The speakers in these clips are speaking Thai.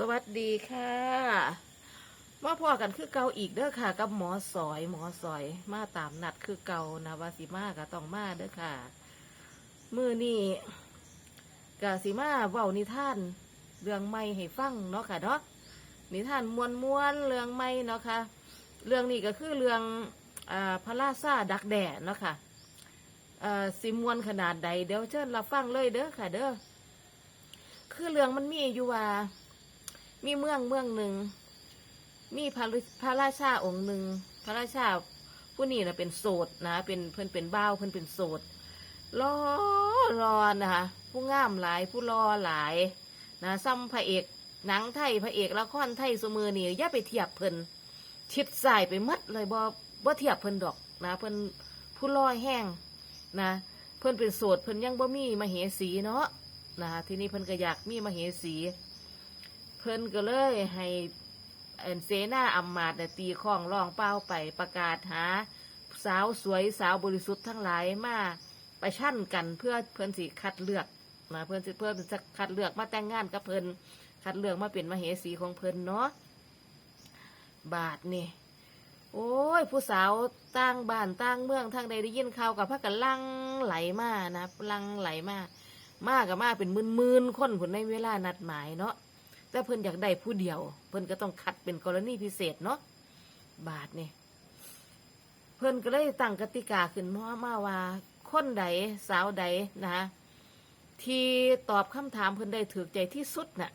สวัสดีค่ะมาพอกันคือเก่าอีกเด้อค่ะ กับหมอสอย หมอสอย มาตามนัดคือเก่านะวาสิมาก็ต้องมาเด้อค่ะ มือนี่กะสิมาเว้านิทาน เรื่องใหม่ให้ฟังเนาะค่ะเนาะนิทานมวนมวนเรื่องใหม่เนาะค่ะ เรื่องนี้ก็คือเรื่องอาพระราชาดักแด่เนาะค่ะอ่าสิมวนขนาดใดเดี๋ยวเชิญรับฟังเลยเด้อค่ะ เด้อคือเรื่องมันมีอยู่ว่า มีเมืองเมืองหนึ่ง มีพระพระราชาองค์หนึ่ง พระราชาผู้นี้นะเป็นโสดนะ เป็นเพิ่อนเป็นบ้าเพิ่อนเป็นโสดรอรอนะคะผู้งามหลายผู้รอหลาย นะซ้ำพระเอกหนังไทยพระเอกละครไทยสมือนี่ย่าไปเทียบเพิ่นชิดสายไปมัดเลยบ่บ่เทียบเพิ่นดอกนะเพิ่นผู้รอแห้งนะ เพิ่นเป็นโสดเพิ่นยังบ่มีมเหสีเนาะนะทีนี้เพิ่นก็อยากมีมเหสี เพิ่นก็เลยให้เอ็นเสนาอำมาตย์น่ะตีข้องร้องเป้าไปประกาศหา สาวสวยสาวบริสุทธิ์ทั้งหลายมาไปชั่นกันเพื่อเพิ่นสิคัดเลือกนะเพิ่นสิเพื่อจะคัดเลือกมาแต่งงานกับเพิ่นคัดเลือกมาเป็นมเหสีของเพิ่นเนาะบาทนี่โอ้ย ผู้สาวต่างบ้านต่างเมืองทางใดได้ยินข่าวกับพักกันลังไหลมานะลังไหลมามากับมาเป็นหมื่นๆคนผลในเวลานัดหมายเนาะ แต่เพิ่นอยากได้ผู้เดียว เพิ่นก็ต้องคัดเป็นกรณีพิเศษเนาะบาทนี่เพิ่นก็เลยตั้งกติกาขึ้นมามาว่า คนใดสาวใดนะที่ตอบคำถามเพิ่นได้ถูกใจที่สุดน่ะ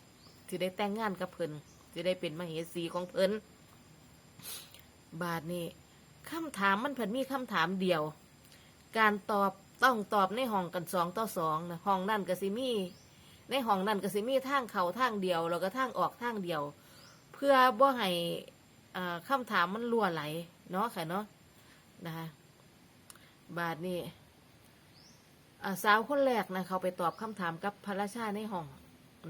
ที่ได้แต่งงานกับเพิ่นที่ได้เป็นมเหสีของเพิ่นบาทนี่คำถามมันเพิ่นมีคำถามเดียว การตอบต้องตอบในห้องกันสองต่อสองนะห้องนั่นก็สิมี ในห้องนั่นก็สิมีทางเข้าทางเดียว แล้วก็ทางออกทางเดียว เพื่อบ่ให้อ่าคำถามมันล่วไหลเนาะค่ะเนาะนะคะบาทนี้อ่สาวคนแรกนะเขาไปตอบคำถามกับพระราชาในห้อง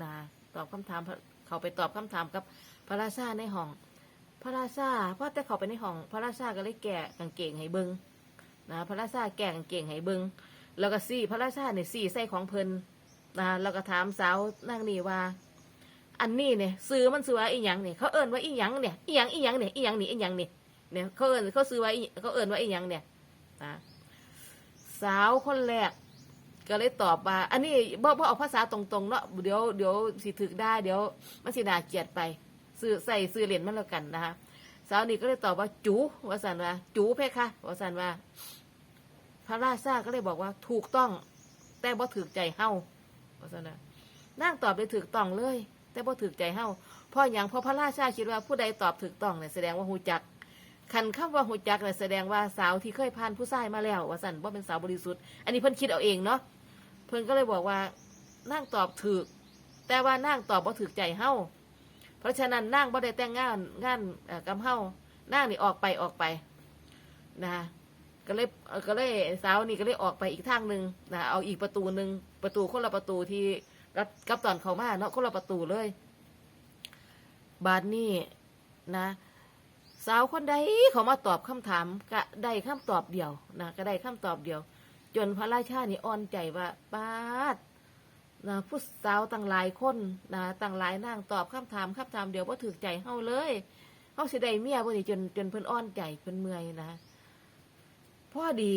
นะตอบคำถามเขาไปตอบคำถามกับพระราชาในห้อง พระราชาพอแต่เขาไปในห้อง พระราชาก็เลยแกะกางเกงให้เบิงนะพระราชาแกะกางเกงให้เบิงแล้วก็ซี่พระราชาเนี่ยซี่ใส่ของเพลิน นะเราก็ถามสาวนางนี่ว่า อันนี้เนี่ยซื้อมันซื้อว่าอีหยังเนี่ยเขาเอิ้นว่าอีหยังเนี่ยอีหยังอีหยังเนี่ยอีหยังนี่อีหยังนี่เนี่ยเขาเอิ้นเขาซื้อว่าเขาเอิ้นว่าอีหยังเนี่ยนะสาวคนแรกก็เลยตอบว่าอันนี้บ่บ่เอาภาษาตรงๆเนาะเดี๋ยวเดี๋ยวสิถึกได้ เดี๋ยวมันสิน่าเกียดไปซื้อใส่ซื้อเหรียญมันแล้วกันนะคะสาวนี่ก็เลยตอบว่าจูว่าสันว่าจูเพคะว่าสันว่า พระราชาก็เลยบอกว่าถูกต้อง แต่บ่ถึกใจเฮา ว่าซั่นน่ะนางตอบได้ถูกต้องเลย แต่บ่ถูกใจเฮาเพราะอย่างเพอพระราชาคิดว่าผู้ใดตอบถูกต้องเนี่ยแสดงว่าหูจักคันคำว่าหูจักเนี่ยแสดงว่าสาวที่เคยผ่านผู้ชายมาแล้ว ว่าซั่นว่าเป็นสาวบริสุทธิ์อันนี้เพิ่นคิดเอาเองเนาะเพิ่นก็เลยบอกว่านางตอบถูกแต่ว่านางตอบบ่ถูกใจเฮาเพราะฉะนั้นนางบ่ได้แต่งงานงานกับเฮานางนี่ออกไปออกไปนะ ก็เลยก็เลยสาวนี่ก็เลยออกไปอีกทางหนึ่งนะเอาอีกประตูหนึ่งประตูคนละประตูที่กับกับตอนเขามาเนาะคนละประตูเลย บาดนี้นะ สาวคนใดเขามาตอบคำถาม ก็ได้คำตอบเดียวนะก็ได้คำตอบเดียว จนพระราชานี่อ่อนใจว่าปาดนะผู้สาวต่างหลายคนนะต่างหลายนางตอบคำถามคำถามเดียวว่าถือใจเฮาเลยเฮาสิได้เมียบ่นี่จนจนเพิ่นอ่อนใจเพิ่นเมื่อยนะ พ่อดี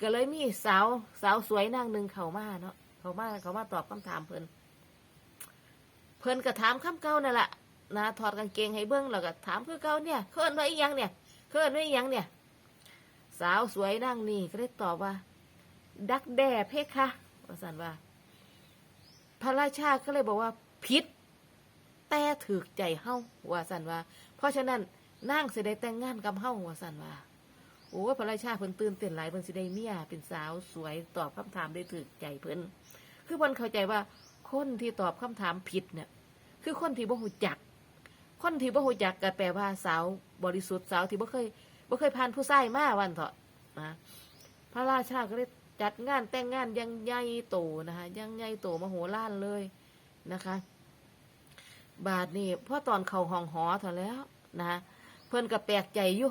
ก็เลยมีสาวสาวสวยนางหนึ่งเข้ามาเนาะเขามาเขามาตอบคำถามเพิ่นเพิ่นก็ถามคำเก่านั่นแหละนะถอดกางเกงให้เบิ้งแล้วก็ถามคือเก่าเนี่ยเขินว่าอีหยังเนี่ยเขินว่าอีหยังเนี่ย สาวสวยนางนี่ก็ได้ตอบว่า ดักแด้เพคะว่าสันว่า พระราชาก็เลยบอกว่าผิดแต่ถือใจเฮาว่าสันว่า เพราะฉะนั้นนางเสิได้แต่งงานกับเฮาว่าสันว่า โอ้พระราชาเพิ่นตื่นเต้นหลายเพิ่นสิได้เมียเป็นสาวสวยตอบคำถามได้ถูกใจเพิ่นคือเพิ่นเข้าใจว่าคนที่ตอบคำถามผิดเนี่ย คือคนที่บ่ฮู้จัก คนที่บ่ฮู้จักก็แปลว่าสาวบริสุทธิ์สาวที่บ่เคยบ่เคยผ่านผู้ชายมาวันเถาะนะพระราชาก็เลยจัดงานแต่งงานยังใหญ่โตนะคะยังใหญ่โตมโหฬารเลยนะคะ บาทนี่พอตอนเข้าห้องหอเถอะแล้วนะเพิ่นก็แปลกใจอยู่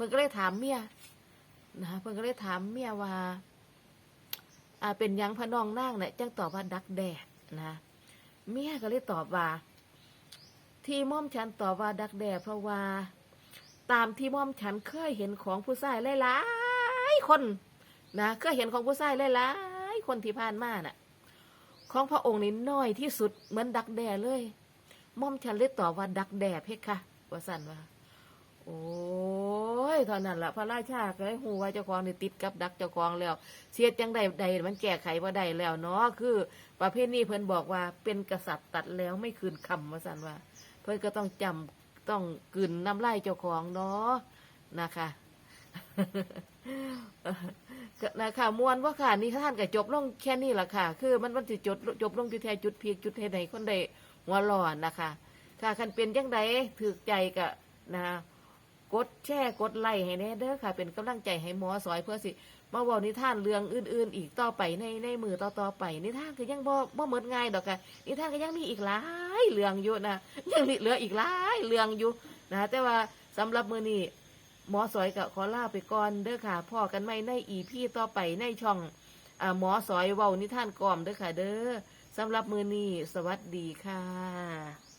พิ่นก็เลยถามเมียนะคะเพิ่นก็เลยถามเมียว่าอ่าเป็นยังพระน้องนางเนี่ยจังตอบว่าดักแดดนะเมียก็เลยตอบว่า ที่ม่อมฉันตอบว่าดักแด่เพราะว่า ตามที่ม่อมฉันเคยเห็นของผู้ชายหลายๆคนนะเคยเห็นของผู้ชายหลายๆคนที่ผ่านมาน่ะ ของพระองค์นี่น้อยที่สุดเหมือนดักแด่เลยม่อมฉันเลยตอบว่าดักแด่เพคะว่าสันว่า โอ้ เท่านั้นละพระราชาก็เลยหูว่าเจ้าของนี่ติดกับดักเจ้าของแล้วเสียจังใดใดมันแก้ไขว่าใดแล้วเนาะคือ ประเภทนี้เพิ่นบอกว่าเป็นกษัตริย์ตัดแล้วไม่คืนคำว่าสันว่า เพิ่นก็ต้องจำต้องกลืนน้ำไลายเจ้าของเนาะนะคะนะคะมวนว่าค่ะนี่ท่านก็จบลงแค่นี้แหละค่ะ คือมันมันจะจบจบลงจุดแท้จุดเพียกจุดเทไหนคนใดหัวร้อนนะคะ ค่ะคันเป็นจังใดถือใจกะนะ กดแช่กดไลค์ให้แน่เด้อค่ะ เป็นกำลังใจให้หมอสอยเพื่อสิมาบอกนิทานเรื่องอื่น ๆ อีกต่อไปในในมือต่อๆไป นิทานก็ยังบ่บ่หมดง่ายดอกค่ะนิทานก็ยังมีอีกหลายเรื่องอยู่นะยังเหลืออีกหลายเรื่องอยู่นะแต่ว่าสำหรับมือนี้หมอสอยกับขอลาไปก่อนเด้อค่ะพ่อกันไม่ในอีพี่ต่อไปในช่องอ่าหมอสอยเว้านิทานกล่อมเด้อค่ะ เด้อสำหรับมือนี้สวัสดีค่ะ